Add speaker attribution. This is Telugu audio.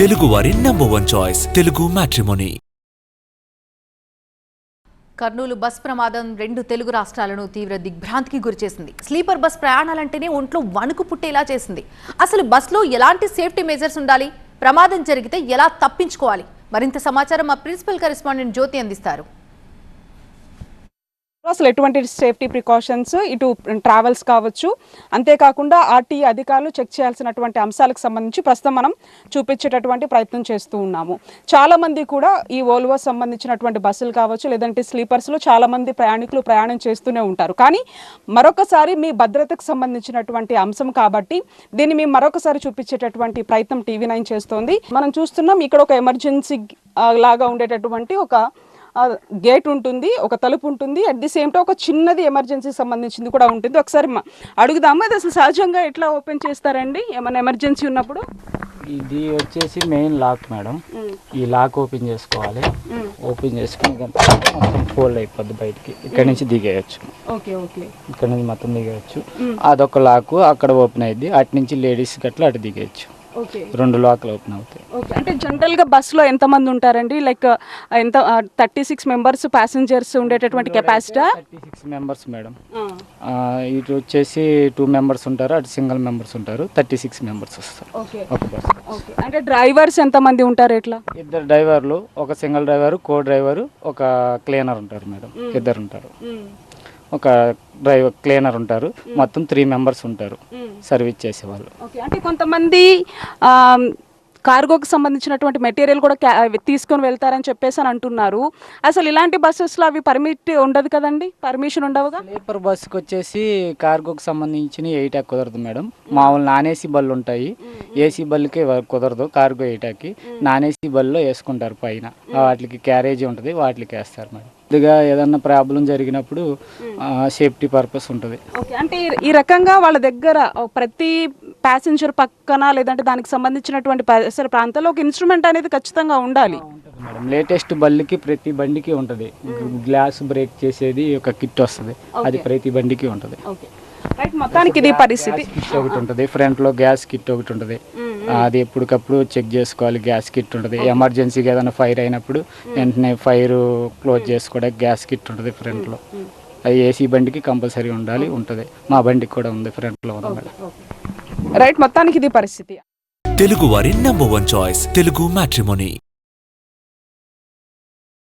Speaker 1: తెలుగువారి number one choice Telugu matrimony
Speaker 2: Kurnool bus ప్రమాదం రెండు తెలుగు రాష్ట్రాలను తీవ్ర దిగ్భ్రాంతికి గురిచేసింది స్లీపర్ బస్ ప్రయాణాలంటేనే ఒంట్లో వణుకు పుట్టేలా చేసింది. అసలు బస్లో ఎలాంటి సేఫ్టీ మెజర్స్ ఉండాలి? ప్రమాదం జరిగితే ఎలా తప్పించుకోవాలి? మరింత సమాచారం మా ప్రిన్సిపల్ కరెస్పాండెంట్ జ్యోతి అందిస్తారు.
Speaker 3: అసలు ఎటువంటి సేఫ్టీ ప్రికాషన్స్ ఇటు ట్రావెల్స్ కావచ్చు. అంతేకాకుండా ఆర్టీ అధికారులు చెక్ చేయాల్సినటువంటి అంశాలకు సంబంధించి ప్రస్తుతం మనం చూపించేటటువంటి ప్రయత్నం చేస్తూ ఉన్నాము. చాలామంది కూడా ఈ ఓల్వో సంబంధించినటువంటి బస్సులు కావచ్చు లేదంటే స్లీపర్స్లో చాలామంది ప్రయాణికులు ప్రయాణం చేస్తూనే ఉంటారు. కానీ మరొకసారి మీ భద్రతకు సంబంధించినటువంటి అంశం కాబట్టి దీన్ని మేము మరొకసారి చూపించేటటువంటి ప్రయత్నం టీవీ నైన్ చేస్తోంది. మనం చూస్తున్నాం ఇక్కడ ఒక ఎమర్జెన్సీ లాగా ఉండేటటువంటి ఒక గేట్ ఉంటుంది ఒక తలుపు ఉంటుంది అట్ ది సేమ్ టైం ఒక చిన్నది ఎమర్జెన్సీ సంబంధించింది కూడా ఉంటుంది. ఒకసారి అడుగుదాము అది అసలు సహజంగా ఎట్లా ఓపెన్ చేస్తారండి? ఏమైనా ఎమర్జెన్సీ ఉన్నప్పుడు?
Speaker 4: ఇది వచ్చేసి మెయిన్ లాక్ మేడం ఈ లాక్ ఓపెన్ చేసుకోవాలి. ఓపెన్ చేసుకుని మొత్తం ఫోల్డ్ అయిపోద్ది బయటికి. ఇక్కడ నుంచి దిగేయచ్చు.
Speaker 3: Okay okay.
Speaker 4: ఇక్కడ నుంచి మొత్తం దిగేయచ్చు. అదొక లాకు అక్కడ ఓపెన్ అయింది అటు నుంచి లేడీస్ గట్లా అటు దిగేయచ్చు. రెండు లాక్లు ఓపెన్ అవుతాయి.
Speaker 3: ఓకే అంటే జనరల్గా బస్సులో ఎంతమంది ఉంటారండి? లైక్ ఎంత థర్టీ సిక్స్ మెంబర్స్ ప్యాసింజర్స్ ఉండేటటువంటి capacity
Speaker 4: thirty six members madam ఇటు వచ్చేసి టూ మెంబర్స్ ఉంటారు అటు సింగిల్ మెంబర్స్ ఉంటారు థర్టీ సిక్స్ మెంబర్స్ వస్తారు.
Speaker 3: ఓకే
Speaker 4: ఒక బస్
Speaker 3: ఓకే అంటే డ్రైవర్స్ ఎంతమంది ఉంటారు ఎట్లా?
Speaker 4: ఇద్దరు డ్రైవర్లు ఒక సింగిల్ డ్రైవర్ కో డ్రైవరు ఒక క్లీనర్ ఉంటారు మేడం ఇద్దరు ఉంటారు. ఒక డ్రైవర్ క్లీనర్ ఉంటారు. మొత్తం త్రీ మెంబర్స్ ఉంటారు. సర్వీస్ చేసేవాళ్ళు.
Speaker 3: ఓకే. అంటే కొంతమంది కార్గోకి సంబంధించినటువంటి మెటీరియల్ కూడా తీసుకొని వెళ్తారని చెప్పేసి అని అంటున్నారు. అసలు ఇలాంటి బస్సెస్లో అవి పర్మిట్ ఉండదు కదండి? పర్మిషన్ ఉండవుగా?
Speaker 4: స్లీపర్ బస్సుకి వచ్చేసి కార్గోకి సంబంధించిన ఎయిటాక్ కుదరదు మేడం. మామూలు నాన్ ఏసీ బళ్ళు ఉంటాయి. ఏసీ బళ్ళకి కుదరదు కార్గో ఎయిటాకి నాన్ ఏసీ బల్లో వేసుకుంటారు పైన. వాటికి క్యారేజీ ఉంటుంది వాటికి వేస్తారు మేడం. కొద్దిగా ఏదన్నా ప్రాబ్లం జరిగినప్పుడు సేఫ్టీ పర్పస్ ఉంటుంది.
Speaker 3: అంటే ఈ- రకంగా వాళ్ళ దగ్గర ప్రతి ప్యాసింజర్ పక్కన లేదంటే దానికి సంబంధించినటువంటి పరిసర ప్రాంతాల్లో ఒక ఇన్స్ట్రుమెంట్ అనేది ఖచ్చితంగా ఉండాలి.
Speaker 4: మేడం. లేటెస్ట్ బళ్ళకి ప్రతి బండికి ఉంటుంది. గ్లాస్ బ్రేక్ చేసేది ఒక కిట్ వస్తుంది. అది ప్రతి బండికి ఉంటుంది.
Speaker 3: మొత్తానికి ఇది పరిస్థితి.
Speaker 4: కిట్ ఒకటి ఉంటుంది. ఫ్రంట్లో గ్యాస్ కిట్ ఒకటి ఉంటుంది. అది ఎప్పటికప్పుడు చెక్ చేసుకోవాలి. గ్యాస్ కిట్ ఉంటుంది. ఎమర్జెన్సీగా ఏదైనా ఫైర్ అయినప్పుడు వెంటనే ఫైర్ క్లోజ్ చేసుకోవడానికి గ్యాస్ కిట్ ఉంటుంది ఫ్రంట్లో. అది ఏసీ బండికి కంపల్సరీ ఉండాలి ఉంటుంది. మా బండికి కూడా ఉంది ఫ్రంట్లో ఉంది
Speaker 3: రైట్ మొత్తానికి ఇది పరిస్థితి.
Speaker 1: తెలుగువారి number one choice Telugu matrimony.